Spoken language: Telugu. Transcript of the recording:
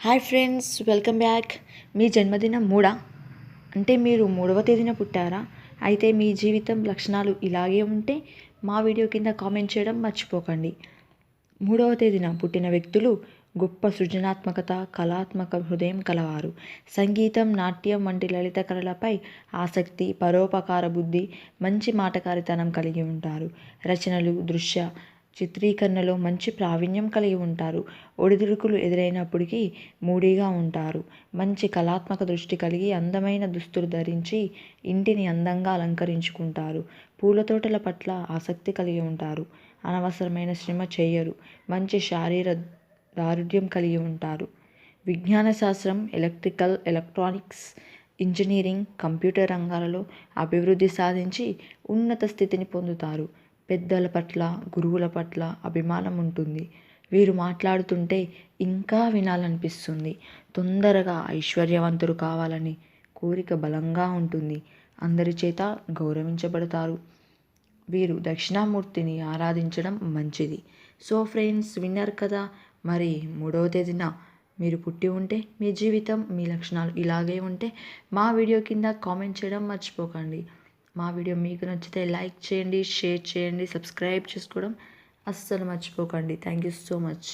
Hi friends welcome back. మీ జన్మదినం మూడా? అంటే మీరు మూడవ తేదీన పుట్టారా? అయితే మీ జీవితం లక్షణాలు ఇలాగే ఉంటే మా వీడియో కింద కామెంట్ చేయడం మర్చిపోకండి. మూడవ తేదీన పుట్టిన వ్యక్తులు గొప్ప సృజనాత్మకత కళాత్మక హృదయం కలవారు. సంగీతం నాట్యం వంటి లలిత కళలపై ఆసక్తి పరోపకార బుద్ధి మంచి మాటకారితనం కలిగి ఉంటారు. రచనలు దృశ్య చిత్రీకరణలో మంచి ప్రావీణ్యం కలిగి ఉంటారు. ఒడిదుడుకులు ఎదురైనప్పటికీ మూడీగా ఉంటారు. మంచి కళాత్మక దృష్టి కలిగి అందమైన దుస్తులు ధరించి ఇంటిని అందంగా అలంకరించుకుంటారు. పూల తోటల పట్ల ఆసక్తి కలిగి ఉంటారు. అనవసరమైన శ్రమ చేయరు. మంచి శారీర దారుఢ్యం కలిగి ఉంటారు. విజ్ఞాన శాస్త్రం ఎలక్ట్రికల్ ఎలక్ట్రానిక్స్ ఇంజనీరింగ్ కంప్యూటర్ రంగాలలో అభివృద్ధి సాధించి ఉన్నత స్థితిని పొందుతారు. పెద్దల పట్ల గురువుల పట్ల అభిమానం ఉంటుంది. వీరు మాట్లాడుతుంటే ఇంకా వినాలనిపిస్తుంది. తొందరగా ఐశ్వర్యవంతులు కావాలని కోరిక బలంగా ఉంటుంది. అందరి చేత గౌరవించబడతారు. వీరు దక్షిణామూర్తిని ఆరాధించడం మంచిది. సో ఫ్రెండ్స్ విన్నారు కదా? మరి మూడవ తేదీన మీరు పుట్టి ఉంటే మీ జీవితం మీ లక్షణాలు ఇలాగే ఉంటే మా వీడియో కింద కామెంట్ చేయడం మర్చిపోకండి. మా వీడియో మీకు నచ్చితే లైక్ చేయండి షేర్ చేయండి సబ్స్క్రైబ్ చేసుకోవడం అస్సలు మర్చిపోకండి. Thank you so much.